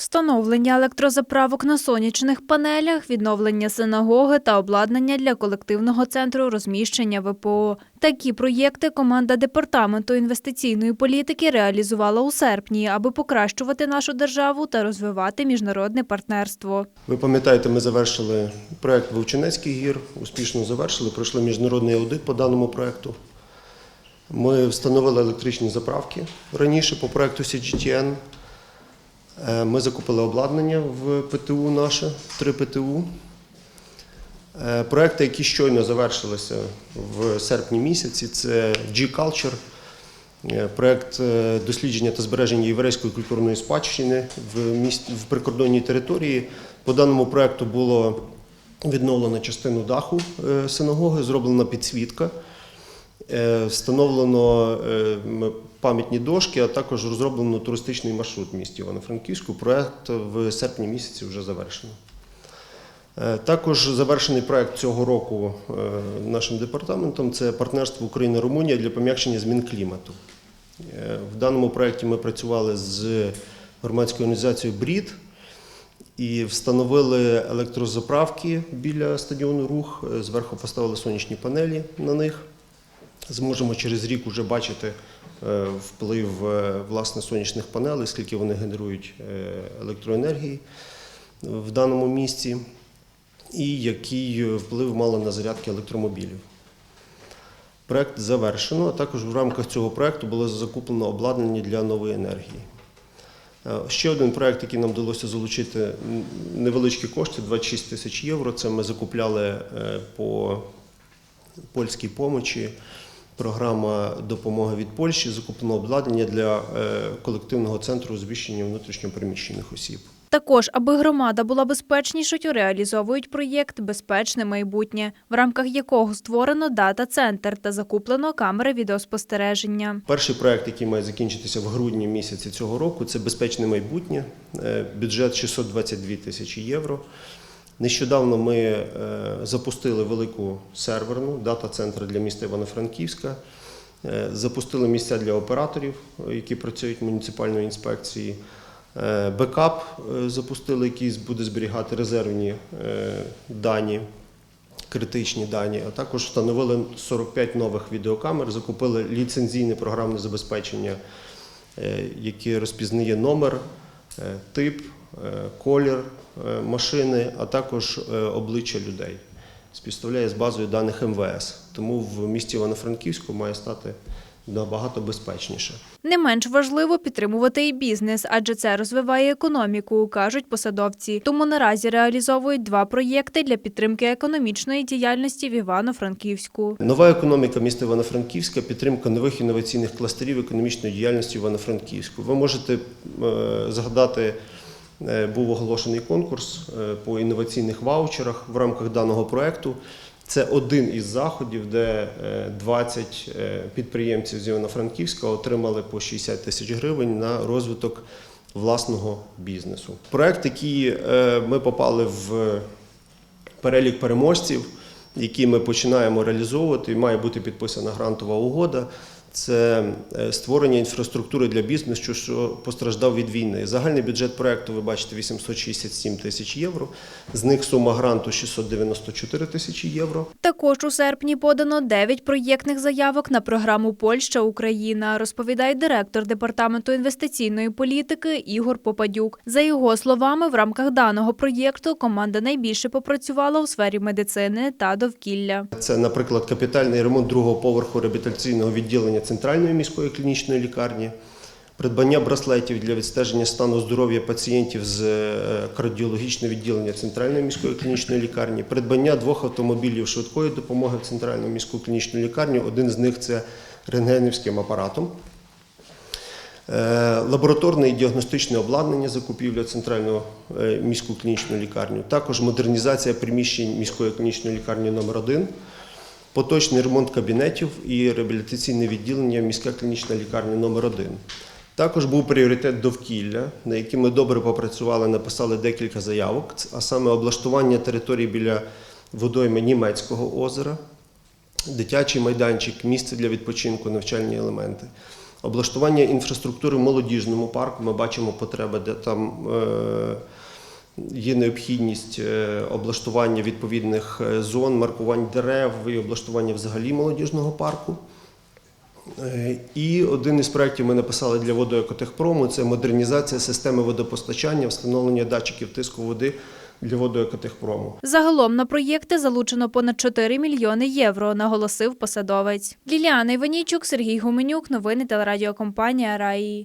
Встановлення електрозаправок на сонячних панелях, відновлення синагоги та обладнання для колективного центру розміщення ВПО. Такі проєкти команда департаменту інвестиційної політики реалізувала у серпні, аби покращувати нашу державу та розвивати міжнародне партнерство. Ви пам'ятаєте, ми завершили проект Вовчинецький гір, успішно завершили, пройшли міжнародний аудит по даному проекту. Ми встановили електричні заправки раніше по проекту CGTN. Е, Ми закупили обладнання в ПТУ наше, три ПТУ. Е, Проекти, які щойно завершилися в серпні місяці, це G-Culture, е, проект е, дослідження та збереження єврейської культурної спадщини в, місті, в прикордонній території. По даному проекту було відновлено частину даху синагоги, зроблена підсвітка. Встановлено пам'ятні дошки, а також розроблено туристичний маршрут в місті Івано-Франківську. Проект в серпні місяці вже завершено. Е, Також завершений проект цього року е, нашим департаментом це партнерство Україна-Румунія для пом'якшення змін клімату. Е, В даному проєкті ми працювали з громадською організацією БРІД і встановили електрозаправки біля стадіону Рух. Зверху поставили сонячні панелі на них. Зможемо через рік вже бачити е, вплив е, власне сонячних панелей, скільки вони генерують е, електроенергії в даному місці, і який вплив мали на зарядки електромобілів. Проект завершено, а також в рамках цього проекту було закуплено обладнання для нової енергії. Ще один проект, який нам вдалося залучити невеличкі кошти 26 тисяч євро. Це ми закупляли по польській помочі. Програма допомоги від Польщі закуплено обладнання для е, колективного центру звіщення внутрішньопереміщених осіб. Також, аби громада була безпечнішою, реалізовують проєкт Безпечне майбутнє, в рамках якого створено дата-центр та закуплено камери відеоспостереження. Перший проект, який має закінчитися в грудні місяці цього року, це безпечне майбутнє. Е, Бюджет 622 тисячі євро. Нещодавно ми е, запустили велику серверну дата-центр для міста Івано-Франківська. Е, Запустили місця для операторів, які працюють в муніципальної інспекції. Е, Бекап запустили, який буде зберігати резервні дані критичні дані, а також встановили 45 нових відеокамер, закупили ліцензійне програмне забезпечення, яке розпізнає номер, тип, е, колір е, машини, а також е, обличчя людей. Співставляє з базою даних МВС. Тому в місті Івано-Франківську має стати набагато безпечніше. Не менш важливо підтримувати і бізнес, адже це розвиває економіку, кажуть посадовці. Тому наразі реалізовують два проєкти для підтримки економічної діяльності в Івано-Франківську. Нова економіка міста Івано-Франківська, підтримка нових інноваційних кластерів економічної діяльності Івано-Франківську. Ви можете е, згадати, був оголошений конкурс е, по інноваційних ваучерах в рамках даного проекту. Це один із заходів, де е, 20 е, підприємців з Івано-Франківська отримали по 60 тисяч гривень на розвиток власного бізнесу. Проект, який е, ми попали в перелік переможців, які ми починаємо реалізовувати, має бути підписана грантова угода. Це е, створення інфраструктури для бізнесу, що постраждав від війни. Загальний бюджет проекту, ви бачите, 867 тисяч євро. З них сума гранту 694 тисячі євро. Також у серпні подано 9 проєктних заявок на програму Польща Україна, розповідає директор департаменту інвестиційної політики Ігор Попадюк. За його словами, в рамках даного проєкту команда найбільше попрацювала у сфері медицини та довкілля. Це, наприклад, капітальний ремонт другого поверху реабілітаційного відділення центральної міської клінічної лікарні, придбання браслетів для відстеження стану здоров'я пацієнтів з е, кардіологічного відділення центральної міської клінічної лікарні, придбання двох автомобілів швидкої допомоги в центральну міську клінічну лікарню. Один з них це рентгенівським апаратом. Е, Лабораторне і діагностичне обладнання закупівля центральну е, міську клінічну лікарню, також модернізація приміщень міської клінічної лікарні номер 1 поточний ремонт кабінетів і реабілітаційне відділення міська клінічна лікарня номер 1 Також був пріоритет довкілля, на який ми добре попрацювали, написали декілька заявок, а саме облаштування території біля водойми Німецького озера, дитячий майданчик, місце для відпочинку, навчальні елементи. Облаштування інфраструктури в молодіжному парку. Ми бачимо потреби, де там е, є необхідність е, облаштування відповідних е, зон, маркувань дерев і облаштування взагалі молодіжного парку. Е, І один із проєктів ми написали для водоекотехпрому це модернізація системи водопостачання, встановлення датчиків тиску води для водоекотехпрому. Загалом на проєкти залучено понад 4 мільйони євро, наголосив посадовець. Ліліана Іванійчук, Сергій Гуменюк. Новини телерадіокомпанія Раї.